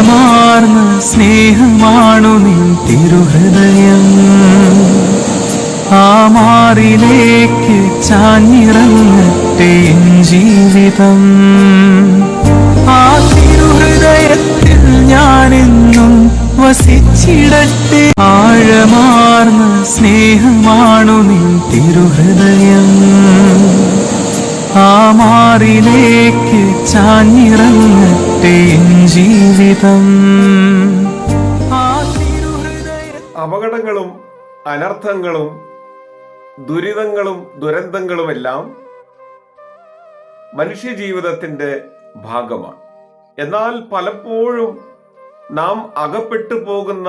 ആഴമാർന്ന സ്നേഹമാണു നീ തിരുഹൃദയം. ആ മാറിലേക്ക് ചാഞ്ഞിറങ്ങട്ടെ ജീവിതം. ആ തിരുഹൃദയത്തിൽ ഞാനെന്നും വസിച്ചിടട്ടെ. ആഴമാർന്ന സ്നേഹമാണു നീ തിരുഹൃദയം. ആ മാറിലേക്ക് ചാഞ്ഞിറങ്ങട്ടെ ജീവിതം. അപകടങ്ങളും അനർത്ഥങ്ങളും ദുരിതങ്ങളും ദുരന്തങ്ങളുമെല്ലാം മനുഷ്യജീവിതത്തിന്റെ ഭാഗമാണ്. എന്നാൽ പലപ്പോഴും നാം അകപ്പെട്ടു പോകുന്ന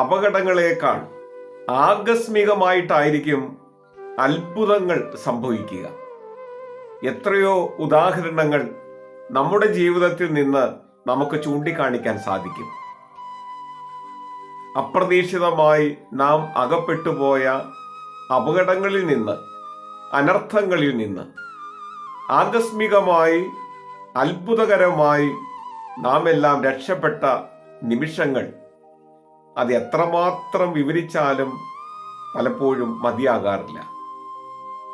അപകടങ്ങളേക്കാൾ ആകസ്മികമായിട്ടായിരിക്കും അത്ഭുതങ്ങൾ സംഭവിക്കുക. എത്രയോ ഉദാഹരണങ്ങൾ നമ്മുടെ ജീവിതത്തിൽ നിന്ന് നമുക്ക് ചൂണ്ടിക്കാണിക്കാൻ സാധിക്കും. അപ്രതീക്ഷിതമായി നാം അകപ്പെട്ടുപോയ അപകടങ്ങളിൽ നിന്ന് അനർത്ഥങ്ങളിൽ നിന്ന് ആകസ്മികമായി അത്ഭുതകരമായി നാം എല്ലാം രക്ഷപ്പെട്ട നിമിഷങ്ങൾ അത് എത്രമാത്രം വിവരിച്ചാലും പലപ്പോഴും മതിയാകാറില്ല.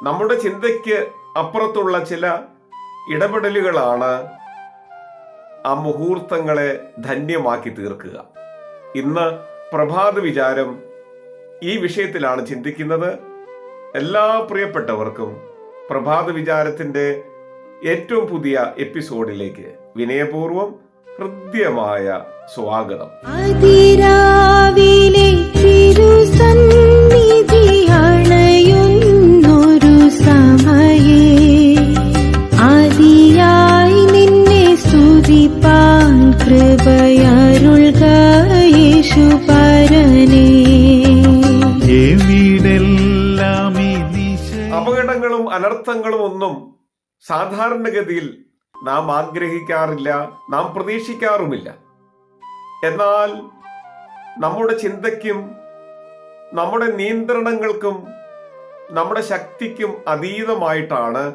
നമ്മുടെ ചിന്തയ്ക്ക് അപ്പുറത്തുള്ള ചില ഇടപെടലുകളാണ് ആ മുഹൂർത്തങ്ങളെ ധന്യമാക്കി തീർക്കുക. ഇന്ന് പ്രഭാത വിചാരം ഈ വിഷയത്തിലാണ് ചിന്തിക്കുന്നത്. എല്ലാ പ്രിയപ്പെട്ടവർക്കും പ്രഭാത വിചാരത്തിന്റെ ഏറ്റവും പുതിയ എപ്പിസോഡിലേക്ക് വിനയപൂർവം ഹൃദ്യമായ സ്വാഗതം. പരനേ. അപകടങ്ങളും അനർത്ഥങ്ങളും ഒന്നും സാധാരണഗതിയിൽ നാം ആഗ്രഹിക്കാറില്ല നാം പ്രതീക്ഷിക്കാറുമില്ല. എന്നാൽ നമ്മുടെ ചിന്തയ്ക്കും നമ്മുടെ നിയന്ത്രണങ്ങൾക്കും നമ്മുടെ ശക്തിക്കും അതീതമായിട്ടാണ്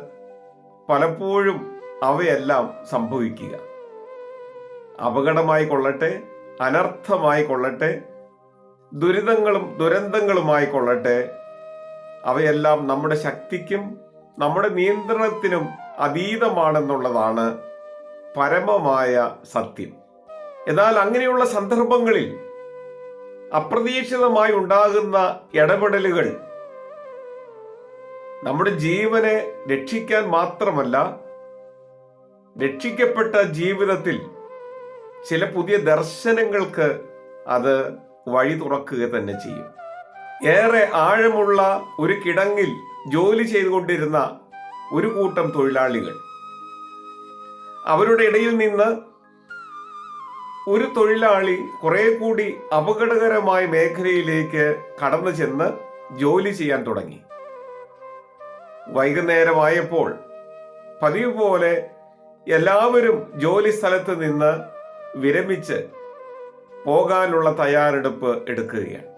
പലപ്പോഴും അവയെല്ലാം സംഭവിക്കുക. അപകടമായി കൊള്ളട്ടെ അനർത്ഥമായി കൊള്ളട്ടെ ദുരിതങ്ങളും ദുരന്തങ്ങളുമായി കൊള്ളട്ടെ. അവയെല്ലാം നമ്മുടെ ശക്തിക്കും നമ്മുടെ നിയന്ത്രണത്തിനും അതീതമാണെന്നുള്ളതാണ് പരമമായ സത്യം. എന്നാൽ അങ്ങനെയുള്ള സന്ദർഭങ്ങളിൽ അപ്രതീക്ഷിതമായി ഉണ്ടാകുന്ന ഇടപെടലുകൾ നമ്മുടെ ജീവനെ രക്ഷിക്കാൻ മാത്രമല്ല രക്ഷിക്കപ്പെട്ട ജീവിതത്തിൽ ചില പുതിയ ദർശനങ്ങൾക്ക് അത് വഴി തുറക്കുക തന്നെ ചെയ്യും. ഏറെ ആഴമുള്ള ഒരു കിടങ്ങിൽ ജോലി ചെയ്തുകൊണ്ടിരുന്ന ഒരു കൂട്ടം തൊഴിലാളികൾ. അവരുടെ ഇടയിൽ നിന്ന് ഒരു തൊഴിലാളി കുറെ കൂടി അപകടകരമായ മേഖലയിലേക്ക് കടന്നു ചെന്ന് ജോലി ചെയ്യാൻ തുടങ്ങി. വൈകുന്നേരമായപ്പോൾ പതിവ് പോലെ എല്ലാവരും ജോലി സ്ഥലത്ത് നിന്ന് വിരമിച്ച് പോകാനുള്ള തയ്യാറെടുപ്പ് എടുക്കുകയാണ്.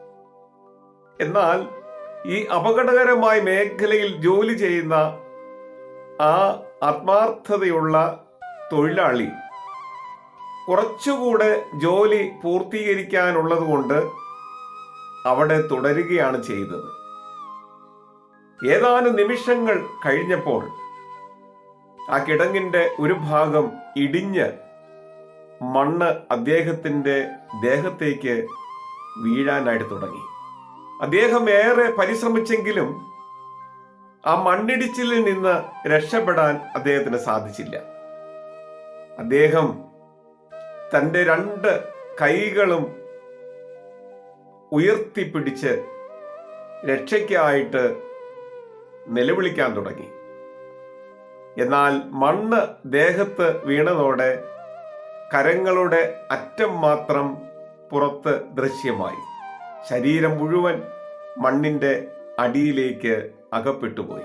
എന്നാൽ ഈ അപകടകരമായ മേഖലയിൽ ജോലി ചെയ്യുന്ന ആ ആത്മാർത്ഥതയുള്ള തൊഴിലാളി കുറച്ചുകൂടെ ജോലി പൂർത്തീകരിക്കാനുള്ളത് കൊണ്ട് അവിടെ തുടരുകയാണ് ചെയ്തത്. ഏതാനും നിമിഷങ്ങൾ കഴിഞ്ഞപ്പോൾ ആ കിടങ്ങിന്റെ ഒരു ഭാഗം ഇടിഞ്ഞ് മണ്ണ് അദ്ദേഹത്തിന്റെ ദേഹത്തേക്ക് വീഴാനായിട്ട് തുടങ്ങി. അദ്ദേഹം ഏറെ പരിശ്രമിച്ചെങ്കിലും ആ മണ്ണിടിച്ചിലിൽ നിന്ന് രക്ഷപ്പെടാൻ അദ്ദേഹത്തിന് സാധിച്ചില്ല. അദ്ദേഹം തന്റെ രണ്ട് കൈകളും ഉയർത്തിപ്പിടിച്ച് രക്ഷയ്ക്കായിട്ട് നിലവിളിക്കാൻ തുടങ്ങി. എന്നാൽ മണ്ണ് ദേഹത്ത് വീണതോടെ കരങ്ങളുടെ അറ്റം മാത്രം പുറത്ത് ദൃശ്യമായി. ശരീരം മുഴുവൻ മണ്ണിന്റെ അടിയിലേക്ക് അകപ്പെട്ടുപോയി.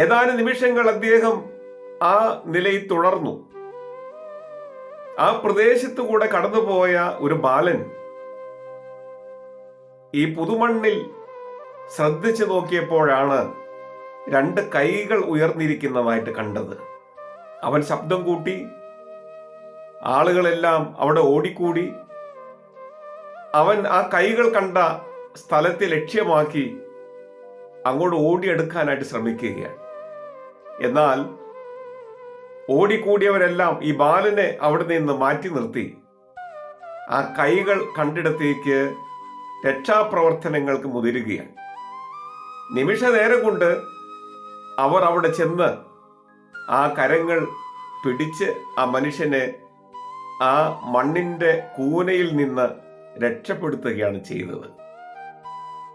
ഏതാനും നിമിഷങ്ങൾ അദ്ദേഹം ആ നിലയിൽ തുടർന്നു. ആ പ്രദേശത്തു കൂടെ കടന്നുപോയ ഒരു ബാലൻ ഈ പുതുമണ്ണിൽ ശ്രദ്ധിച്ചു നോക്കിയപ്പോഴാണ് രണ്ട് കൈകൾ ഉയർന്നിരിക്കുന്നതായിട്ട് കണ്ടത്. അവൻ ശബ്ദം കൂട്ടി ആളുകളെല്ലാം അവിടെ ഓടിക്കൂടി അവൻ ആ കൈകൾ കണ്ട സ്ഥലത്തെ ലക്ഷ്യമാക്കി അങ്ങോട്ട് ഓടിയെടുക്കാനായിട്ട് ശ്രമിക്കുകയാണ്. എന്നാൽ ഓടിക്കൂടിയവരെല്ലാം ഈ ബാലനെ അവിടെ നിന്ന് മാറ്റി നിർത്തി. ആ കൈകൾ കണ്ടിടത്തേക്ക് രക്ഷാപ്രവർത്തനങ്ങൾക്ക് മുതിരുകയാണ്. നിമിഷ നേരം കൊണ്ട് അവർ അവിടെ ചെന്ന് ആ കരങ്ങൾ പിടിച്ച് ആ മനുഷ്യനെ ആ മണ്ണിന്റെ കൂനയിൽ നിന്ന് രക്ഷപ്പെടുത്തുകയാണ് ചെയ്തത്.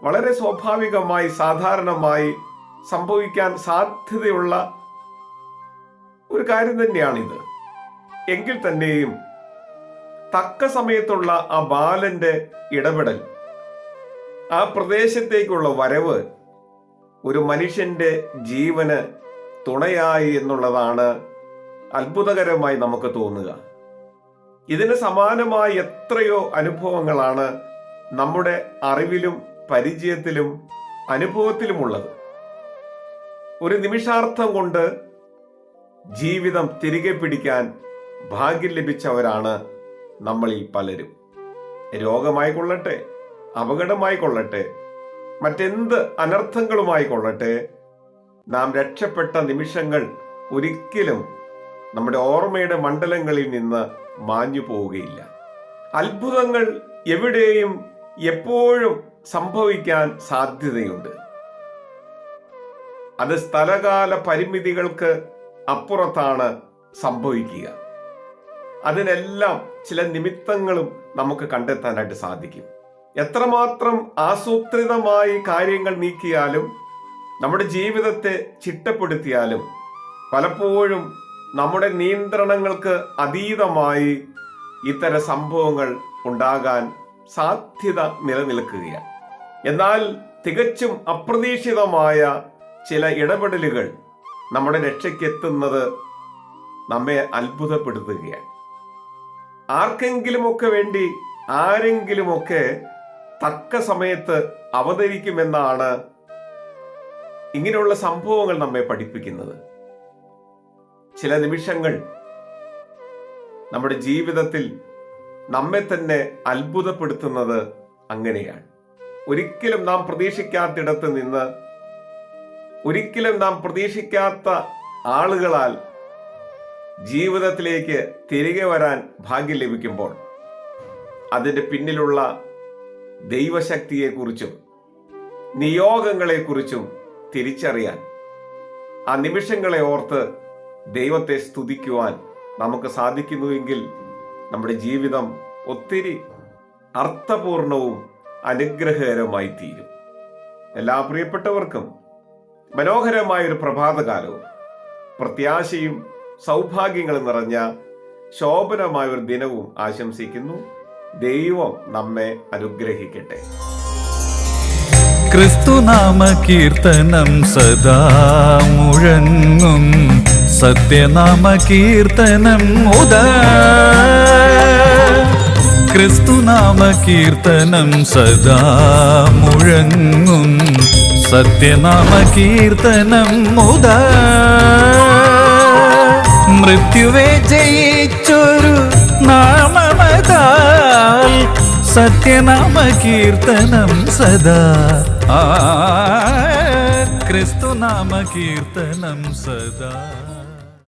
വളരെ സ്വാഭാവികമായി സാധാരണമായി സംഭവിക്കാൻ സാധ്യതയുള്ള ഒരു കാര്യം തന്നെയാണിത്. എങ്കിൽ തന്നെയും തക്ക സമയത്തുള്ള ആ ബാലന്റെ ഇടപെടൽ ആ പ്രദേശത്തേക്കുള്ള വരവ് ഒരു മനുഷ്യന്റെ ജീവന് തുണയായി എന്നുള്ളതാണ് അത്ഭുതകരമായി നമുക്ക് തോന്നുക. ഇതിന് സമാനമായ എത്രയോ അനുഭവങ്ങളാണ് നമ്മുടെ അറിവിലും പരിചയത്തിലും അനുഭവത്തിലുമുള്ളത്. ഒരു നിമിഷാർത്ഥം കൊണ്ട് ജീവിതം തിരികെ പിടിക്കാൻ ഭാഗ്യം ലഭിച്ചവരാണ് നമ്മളിൽ പലരും. രോഗമായി കൊള്ളട്ടെ അപകടമായി കൊള്ളട്ടെ മറ്റെന്ത് അനർത്ഥങ്ങളുമായി കൊള്ളട്ടെ നാം രക്ഷപ്പെട്ട നിമിഷങ്ങൾ ഒരിക്കലും നമ്മുടെ ഓർമ്മയുടെ മണ്ഡലങ്ങളിൽ നിന്ന് മാഞ്ഞു പോവുകയില്ല. അത്ഭുതങ്ങൾ എവിടെയും എപ്പോഴും സംഭവിക്കാൻ സാധ്യതയുണ്ട്. അത് സ്ഥലകാല പരിമിതികൾക്ക് അപ്പുറത്താണ് സംഭവിക്കുക. അതിനെല്ലാം ചില നിമിത്തങ്ങളും നമുക്ക് കണ്ടെത്താനായിട്ട് സാധിക്കും. എത്രമാത്രം ആസൂത്രിതമായി കാര്യങ്ങൾ നീക്കിയാലും നമ്മുടെ ജീവിതത്തെ ചിട്ടപ്പെടുത്തിയാലും പലപ്പോഴും നമ്മുടെ നിയന്ത്രണങ്ങൾക്ക് അതീതമായി ഇത്തരം സംഭവങ്ങൾ ഉണ്ടാകാൻ സാധ്യത നിലനിൽക്കുകയാണ്. എന്നാൽ തികച്ചും അപ്രതീക്ഷിതമായ ചില ഇടപെടലുകൾ നമ്മുടെ രക്ഷയ്ക്കെത്തുന്നത് നമ്മെ അത്ഭുതപ്പെടുത്തുകയാണ്. ആർക്കെങ്കിലുമൊക്കെ വേണ്ടി ആരെങ്കിലുമൊക്കെ തക്ക സമയത്ത് അവതരിക്കുമെന്നാണ് ഇങ്ങനെയുള്ള സംഭവങ്ങൾ നമ്മെ പഠിപ്പിക്കുന്നത്. ചില നിമിഷങ്ങൾ നമ്മുടെ ജീവിതത്തിൽ നമ്മെ തന്നെ അത്ഭുതപ്പെടുത്തുന്നത് അങ്ങനെയാണ്. ഒരിക്കലും നാം പ്രതീക്ഷിക്കാത്തിടത്ത് നിന്ന് ഒരിക്കലും നാം പ്രതീക്ഷിക്കാത്ത ആളുകളാൽ ജീവിതത്തിലേക്ക് തിരികെ വരാൻ ഭാഗ്യം ലഭിക്കുമ്പോൾ അതിന്റെ പിന്നിലുള്ള ദൈവശക്തിയെക്കുറിച്ചും നിയോഗങ്ങളെക്കുറിച്ചും തിരിച്ചറിയാൻ ആ നിമിഷങ്ങളെ ഓർത്ത് ദൈവത്തെ സ്തുതിക്കുവാൻ നമുക്ക് സാധിക്കുന്നുവെങ്കിൽ നമ്മുടെ ജീവിതം ഒത്തിരി അർത്ഥപൂർണവും അനുഗ്രഹകരമായി തീരും എല്ലാ പ്രിയപ്പെട്ടവർക്കും മനോഹരമായ ഒരു പ്രഭാതകാലവും പ്രത്യാശയും സൗഭാഗ്യങ്ങളും നിറഞ്ഞ ശോഭനമായ ഒരു ദിനവും ആശംസിക്കുന്നു. ദൈവം നമ്മെ അനുഗ്രഹിക്കട്ടെ. ക്രിസ്തുനാമ കീർത്തനം സദാ മുഴങ്ങും. സത്യനാമ കീർത്തനം മുത ക്രിസ്തുനാമ കീർത്തനം സദാ മുഴങ്ങും സത്യനാമ കീർത്തനം മുത മൃത്യുവെ ജയിച്ചൊരു സത്യനാമ കീർത്തനം സദാ. ക്രിസ്തുനാമ കീർത്തനം സദാ.